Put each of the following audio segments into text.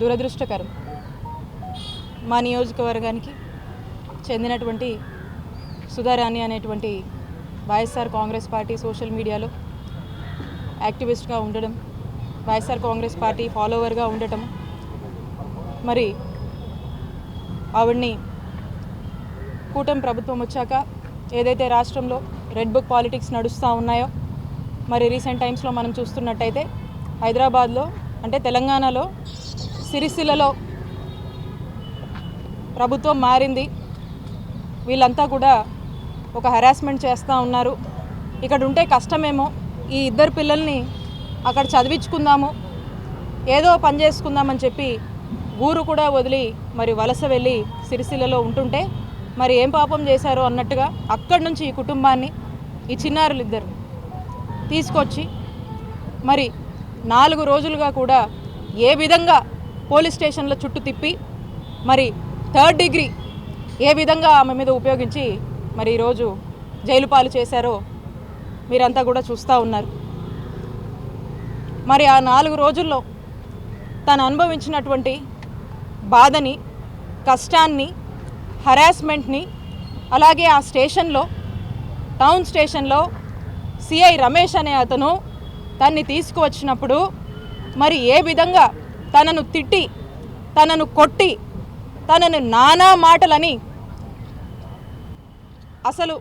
దురదృష్టకరం. మా నియోజకవర్గానికి చెందినటువంటి సుధారాణి అనేటువంటి వైఎస్ఆర్ కాంగ్రెస్ పార్టీ సోషల్ మీడియాలో యాక్టివిస్ట్గా ఉండడం వైఎస్ఆర్ కాంగ్రెస్ పార్టీ ఫాలోవర్గా ఉండటం మరి ఆవిడ్ని కూటమి ప్రభుత్వం వచ్చాక ఏదైతే రాష్ట్రంలో రెడ్ బుక్ పాలిటిక్స్ నడుస్తూ ఉన్నాయో మరి రీసెంట్ టైమ్స్లో మనం చూస్తున్నట్టయితే హైదరాబాద్లో అంటే తెలంగాణలో సిరిసిల్లలో ప్రభుత్వం మారింది. వీళ్ళంతా కూడా ఒక హరాస్మెంట్ చేస్తూ ఉన్నారు. ఇక్కడ ఉంటే కష్టమేమో. ఈ ఇద్దరు పిల్లల్ని అక్కడ చదివించుకుందాము. ఏదో పని చేసుకుందామని చెప్పి ఊరు కూడా వదిలి మరి వలస వెళ్ళి సిరిసిల్లలో ఉంటుంటే మరి ఏం పాపం చేశారు అన్నట్టుగా అక్కడి నుంచి ఈ కుటుంబాన్ని ఈ చిన్నారులు ఇద్దరు తీసుకొచ్చి మరి నాలుగు రోజులుగా కూడా ఏ విధంగా పోలీస్ స్టేషన్ల చుట్టూ తిప్పి మరి థర్డ్ డిగ్రీ ఏ విధంగా ఆమె మీద ఉపయోగించి మరి ఈరోజు జైలు పాలు చేశారో మీరంతా కూడా చూస్తూ ఉన్నారు. మరి ఆ నాలుగు రోజుల్లో తను అనుభవించినటువంటి బాధని కష్టాన్ని హరాస్మెంట్ని అలాగే ఆ స్టేషన్లో టౌన్ స్టేషన్లో సిఐ రమేష్ అనే అతను తన్ని తీసుకువచ్చినప్పుడు మరి ఏ విధంగా తనను తిట్టి తనను కొట్టి తనను నానా మాటలని అసలు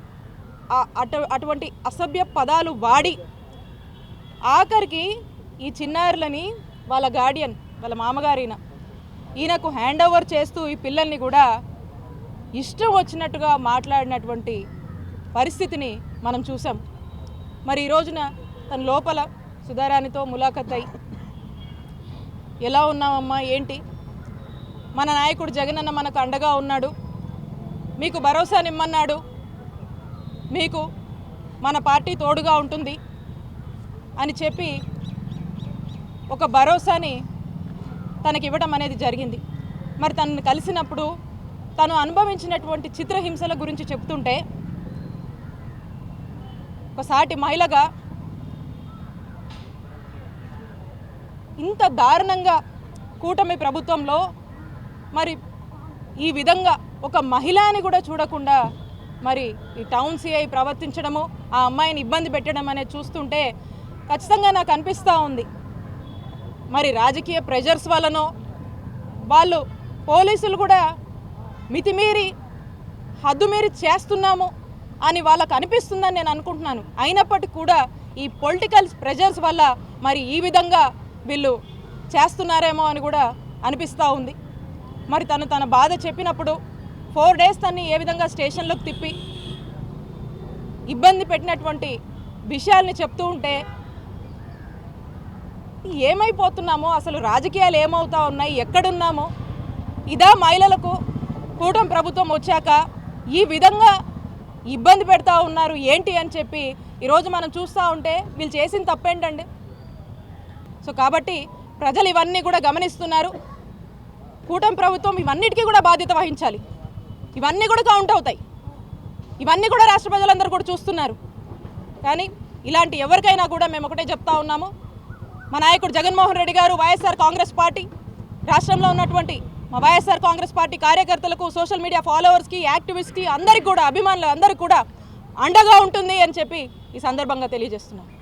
అటు అటువంటి అసభ్య పదాలు వాడి ఆఖరికి ఈ చిన్నారులని వాళ్ళ గార్డియన్ వాళ్ళ మామగారిన ఈయనకు హ్యాండ్ ఓవర్ చేస్తూ ఈ పిల్లల్ని కూడా ఇష్టం వచ్చినట్టుగా మాట్లాడినటువంటి పరిస్థితిని మనం చూసాం మరి ఈ రోజున తన లోపల సుధారాణితో ములాఖత్ అయి ఎలా ఉన్నామమ్మా ఏంటి? మన నాయకుడు జగనన్న మనకు అండగా ఉన్నాడు. మీకు భరోసా నిమ్మన్నాడు. మీకు మన పార్టీ తోడుగా ఉంటుంది అని చెప్పి ఒక భరోసాని తనకి ఇవ్వడం అనేది జరిగింది. మరి తనను కలిసినప్పుడు తను అనుభవించినటువంటి చిత్రహింసల గురించి చెప్తుంటే ఒక సాటి మహిళగా ఇంత దారుణంగా కూటమి ప్రభుత్వంలో మరి ఈ విధంగా ఒక మహిళని కూడా చూడకుండా మరి ఈ టౌన్ సిఐ ప్రవర్తించడము ఆ అమ్మాయిని ఇబ్బంది పెట్టడం అనేది చూస్తుంటే ఖచ్చితంగా నాకు అనిపిస్తూ ఉంది. మరి రాజకీయ ప్రెజర్స్ వల్లనో వాళ్ళు పోలీసులు కూడా మితిమీరి హద్దుమీరి చేస్తున్నాము అని వాళ్ళకు అనిపిస్తుందని నేను అనుకుంటున్నాను. అయినప్పటికీ కూడా ఈ పొలిటికల్ ప్రెజర్స్ వల్ల మరి ఈ విధంగా వీళ్ళు చేస్తున్నారేమో అని కూడా అనిపిస్తూ ఉంది. మరి తను తన బాధ చెప్పినప్పుడు ఫోర్ డేస్ తన్ని ఏ విధంగా స్టేషన్లోకి తిప్పి ఇబ్బంది పెట్టినటువంటి విషయాల్ని చెప్తూ ఉంటే ఏమైపోతున్నామో అసలు రాజకీయాలు ఏమవుతా ఉన్నాయి ఎక్కడున్నామో ఇదా మహిళలకు కూటమి ప్రభుత్వం వచ్చాక ఈ విధంగా ఇబ్బంది పెడతా ఉన్నారు ఏంటి అని చెప్పి ఈరోజు మనం చూస్తూ ఉంటే వీళ్ళు చేసిన తప్పేంటండి? సో కాబట్టి ప్రజలు ఇవన్నీ కూడా గమనిస్తున్నారు. కూటమి ప్రభుత్వం ఇవన్నిటికీ కూడా బాధ్యత వహించాలి. ఇవన్నీ కూడా కౌంట్ అవుతాయి. ఇవన్నీ కూడా రాష్ట్ర ప్రజలందరూ కూడా చూస్తున్నారు. కానీ ఇలాంటి ఎవరికైనా కూడా మేము ఒకటే చెప్తా ఉన్నాము. మా నాయకుడు జగన్మోహన్ రెడ్డి గారు వైఎస్ఆర్ కాంగ్రెస్ పార్టీ రాష్ట్రంలో ఉన్నటువంటి మా వైఎస్ఆర్ కాంగ్రెస్ పార్టీ కార్యకర్తలకు సోషల్ మీడియా ఫాలోవర్స్కి యాక్టివిస్ట్కి అందరికీ కూడా అభిమానులు అందరికీ కూడా అండగా ఉంటుంది అని చెప్పి ఈ సందర్భంగా తెలియజేస్తున్నాను